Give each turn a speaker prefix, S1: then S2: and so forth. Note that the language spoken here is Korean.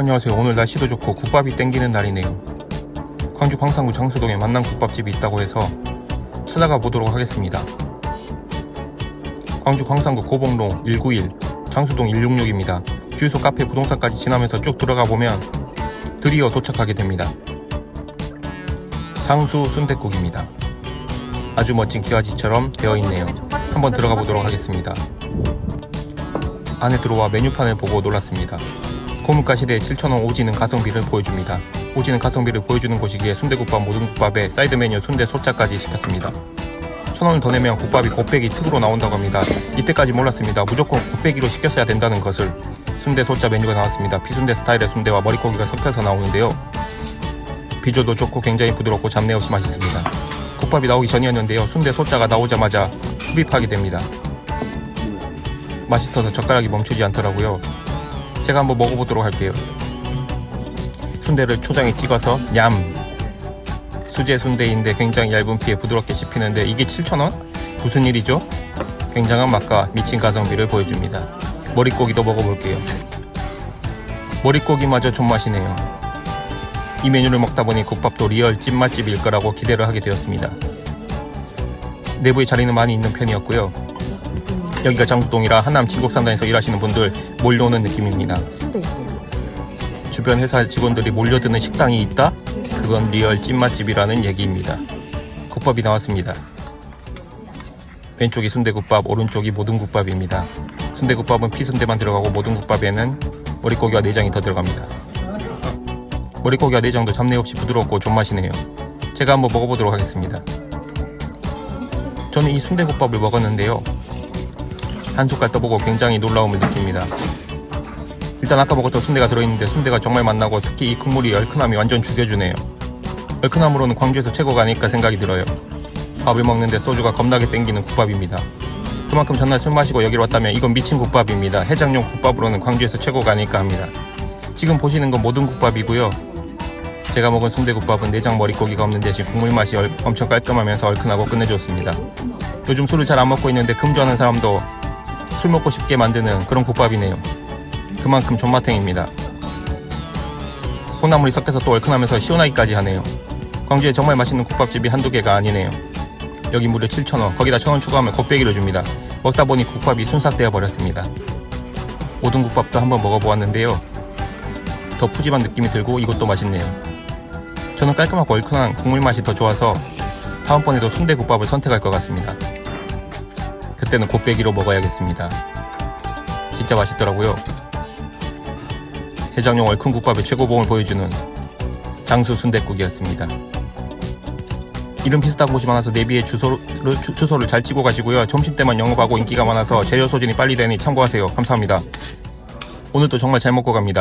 S1: 안녕하세요. 오늘 날씨도 좋고 국밥이 땡기는 날이네요. 광주 광산구 장수동에 만난 국밥집이 있다고 해서 찾아가 보도록 하겠습니다. 광주 광산구 고봉로 191, 장수동 166입니다. 주유소 카페 부동산까지 지나면서 쭉 들어가 보면 드디어 도착하게 됩니다. 장수 순댓국입니다. 아주 멋진 기와지처럼 되어 있네요. 한번 들어가 보도록 하겠습니다. 안에 들어와 메뉴판을 보고 놀랐습니다. 고물가 시대에 7,000원 오지는 가성비를 보여줍니다. 오지는 가성비를 보여주는 곳이기에 순대국밥 모든 국밥에 사이드 메뉴 순대 소짜까지 시켰습니다. 1,000원을 더 내면 국밥이 곱빼기 특으로 나온다고 합니다. 이때까지 몰랐습니다. 무조건 곱빼기로 시켰어야 된다는 것을 순대 소짜 메뉴가 나왔습니다. 비순대 스타일의 순대와 머릿고기가 섞여서 나오는데요. 비주얼도 좋고 굉장히 부드럽고 잡내 없이 맛있습니다. 국밥이 나오기 전이었는데요. 순대 소짜가 나오자마자 흡입하게 됩니다. 맛있어서 젓가락이 멈추지 않더라고요. 제가 한번 먹어보도록 할게요. 순대를 초장에 찍어서 얌. 수제 순대인데 굉장히 얇은 피에 부드럽게 씹히는데 이게 7,000원? 무슨 일이죠? 굉장한 맛과 미친 가성비를 보여줍니다. 머릿고기도 먹어볼게요. 머릿고기마저 존맛이네요. 이 메뉴를 먹다 보니 국밥도 리얼 찐맛집일 거라고 기대를 하게 되었습니다. 내부에 자리는 많이 있는 편이었고요. 여기가 장수동이라 한남 칠곡산단에서 일하시는 분들 몰려오는 느낌입니다.
S2: 순대 있대요.
S1: 주변 회사 직원들이 몰려드는 식당이 있다? 그건 리얼 찐맛집이라는 얘기입니다. 국밥이 나왔습니다. 왼쪽이 순대국밥, 오른쪽이 모든 국밥입니다. 순대국밥은 피순대만 들어가고 모든 국밥에는 머릿고기와 내장이 더 들어갑니다. 머릿고기와 내장도 잡내 없이 부드럽고 존맛이네요. 제가 한번 먹어보도록 하겠습니다. 저는 이 순대국밥을 먹었는데요. 한 숟갈 떠보고 굉장히 놀라움을 느낍니다. 일단 아까 먹었던 순대가 들어있는데 순대가 정말 맛나고 특히 이 국물이 얼큰함이 완전 죽여주네요. 얼큰함으로는 광주에서 최고가 아닐까 생각이 들어요. 밥을 먹는데 소주가 겁나게 땡기는 국밥입니다. 그만큼 전날 술 마시고 여기로 왔다면 이건 미친 국밥입니다. 해장용 국밥으로는 광주에서 최고가 아닐까 합니다. 지금 보시는 건 모든 국밥이고요. 제가 먹은 순대국밥은 내장 머릿고기가 없는 대신 국물 맛이 얼- 엄청 깔끔하면서 얼큰하고 끝내줬습니다. 요즘 술을 잘 안 먹고 있는데 금주하는 사람도 술 먹고 싶게 만드는 그런 국밥이네요. 그만큼 존맛탱입니다. 콩나물이 섞여서 또 얼큰하면서 시원하기까지 하네요. 광주에 정말 맛있는 국밥집이 한두 개가 아니네요. 여기 무려 7,000원, 거기다 1,000원 추가하면 곱빼기를 줍니다. 먹다 보니 국밥이 순삭되어 버렸습니다. 모든 국밥도 한번 먹어보았는데요. 더 푸짐한 느낌이 들고 이것도 맛있네요. 저는 깔끔하고 얼큰한 국물 맛이 더 좋아서 다음번에도 순대국밥을 선택할 것 같습니다. 그때는 곱빼기로 먹어야겠습니다. 진짜 맛있더라고요. 해장용 얼큰 국밥의 최고봉을 보여주는 장수 순댓국이었습니다. 이름 비슷한 곳이 많아서 내비에 주소를, 주, 주소를 잘 찍고 가시고요. 점심때만 영업하고 인기가 많아서 재료 소진이 빨리 되니 참고하세요. 감사합니다. 오늘도 정말 잘 먹고 갑니다.